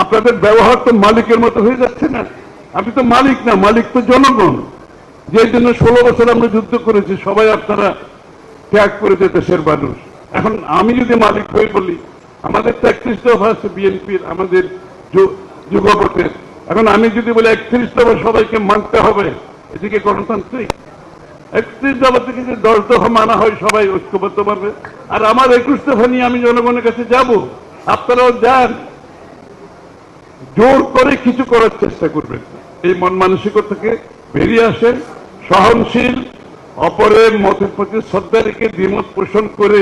আপনাদের ব্যবহার তো মালিকের মতো হয়ে যাচ্ছে না। আপনি তো মালিক না, মালিক তো জনগণ। যে জন্য ষোলো বছর আমরা যুদ্ধ করেছি, সবাই আপনারা ত্যাগ করেছে দেশের মানুষ। এখন আমি যদি মালিক হয়ে বলি, আমাদের তো একত্রিশ দফা আছে বিএনপির, আমাদের যুগপথের এখন আমি যদি বলি একত্রিশ দফা সবাইকে মানতে হবে, এদিকে গণতান্ত্রিক। একত্রিশ দফা থেকে যে দশ দফা মানা হয়, সবাই ঐক্যবদ্ধ পারবে আর আমার একুশ দফা নিয়ে আমি জনগণের কাছে যাব। আপনারাও যান। জোর করে কিছু করার চেষ্টা করবেন এই মন মানসিকতা থেকে বেরিয়ে আসেন সহনশীল, অপরের মতের প্রতি শ্রদ্ধা রেখে দ্বিমত পোষণ করে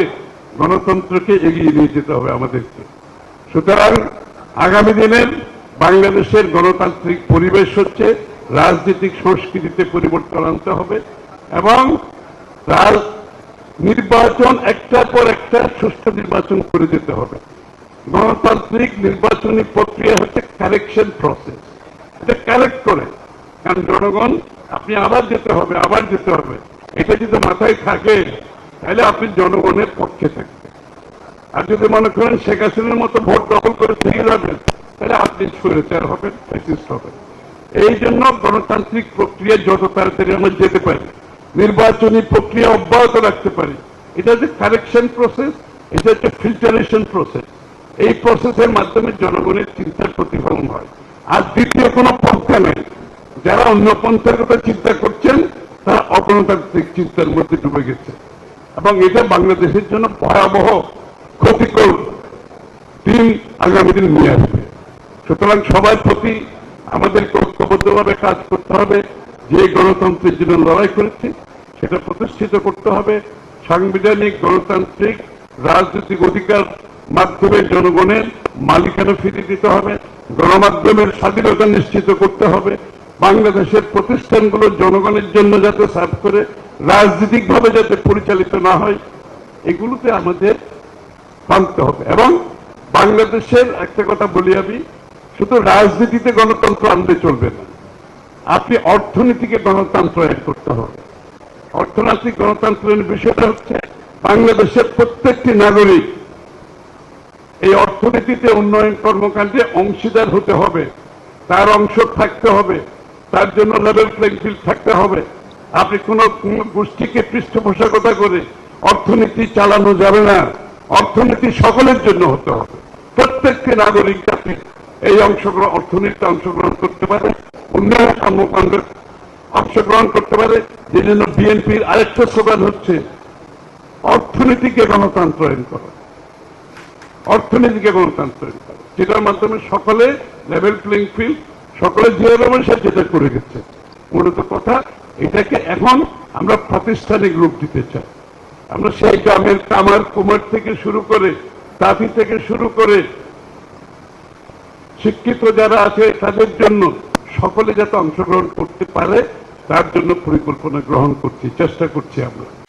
গণতন্ত্রকে এগিয়ে নিয়ে যেতে হবে আমাদেরকে। সুতরাং আগামী দিনের বাংলাদেশের গণতান্ত্রিক পরিবেশ হচ্ছে রাজনৈতিক সংস্কৃতিতে পরিবর্তন আনতে হবে এবং তার নির্বাচন একটার পর একটা সুষ্ঠু নির্বাচন করে যেতে হবে। গণতান্ত্রিক নির্বাচনী প্রক্রিয়া হচ্ছে কারেকশন প্রসেস এটা কারেক্ট করে। কারণ জনগণ, আপনি আবার যেতে হবে, আবার যেতে হবে। এটা যদি মাথায় থাকে, তাহলে আপনি জনগণের পক্ষে থাকবেন। আর যদি মনে করেন শেখ হাসিনার মতো ভোট দখল করে থেকে যাবেন তাহলে আপনি স্বৈরাচার হবেন ফ্যাসিস্ট হবেন। এই জন্য গণতান্ত্রিক প্রক্রিয়া যত তাড়াতাড়ি আমরা যেতে পারি, নির্বাচনী প্রক্রিয়া অব্যাহত রাখতে পারি, এটা হচ্ছে কারেকশন প্রসেস এটা হচ্ছে ফিল্টারেশন প্রসেস এই প্রসেসের মাধ্যমে জনগণের চিন্তার প্রতিফলন হয়। আর দ্বিতীয় কোনো পন্থা নেই। যারা অন্য পন্থার কথা চিন্তা করছেন, তারা অগণতান্ত্রিক চিন্তার মধ্যে ডুবে গেছে এবং এটা বাংলাদেশের জন্য ভয়াবহ ক্ষতিকর দিন আগামী দিন নিয়ে আসবে। সুতরাং সবার প্রতি আমাদের ঐক্যবদ্ধভাবে কাজ করতে হবে। যে গণতন্ত্রের জন্য লড়াই করেছে, সেটা প্রতিষ্ঠিত করতে হবে। সাংবিধানিক, গণতান্ত্রিক, রাজনৈতিক অধিকার মাধ্যমে জনগণের মালিকানা ফিরিয়ে দিতে হবে, গণমাধ্যমের স্বাধীনতা নিশ্চিত করতে হবে, বাংলাদেশের প্রতিষ্ঠানগুলো জনগণের জন্য যাতে সার্ভ করে, রাজনীতিকভাবে যাতে পরিচালিত না হয়, এগুলোতে আমাদের মানতে হবে। এবং বাংলাদেশের একটা কথা বলি আমি, শুধু রাজনীতিতে গণতন্ত্র আনলে চলবে না, আপনি অর্থনীতিকে গণতন্ত্র অ্যাড করতে হবে। অর্থনৈতিক গণতন্ত্রের বিষয়টা হচ্ছে, বাংলাদেশের প্রত্যেকটি নাগরিক এই অর্থনীতিতে উন্নয়ন কর্মকাণ্ডে অংশীদার হতে হবে। তার অংশ থাকতে হবে। তার জন্য লেভেল প্লেইং ফিল্ড থাকতে হবে। আপনি কোন গোষ্ঠীকে পৃষ্ঠপোষকতা করে অর্থনীতি চালানো যাবে না। অর্থনীতি সকলের জন্য হতে হবে। প্রত্যেকটি নাগরিক যাতে এই অংশগ্রহণ, অর্থনীতিতে অংশগ্রহণ করতে পারে, উন্নয়ন কর্মকাণ্ডে অংশগ্রহণ করতে পারে। যে জন্য বিএনপির আরেকটা স্লোগান হচ্ছে, অর্থনীতিকে গণতন্ত্রায়ন করা। অর্থনীতিকে গণতন্ত্রায়ন করা। যেটার মাধ্যমে সকলে লেভেল প্লেইং ফিল্ড সকলে জিয়া রহমান যেটা করে গেছে। মূলত কথা, এটাকে এখন আমরা প্রাতিষ্ঠানিক রূপ দিতে চাই। আমরা সেই গ্রামের কামার কুমার থেকে শুরু করে তাঁতি থেকে শুরু করে, শিক্ষিত যারা আছে তাদের জন্য সকলে যাতে অংশগ্রহণ করতে পারে, তার জন্য পরিকল্পনা গ্রহণ করছি, চেষ্টা করছি আমরা।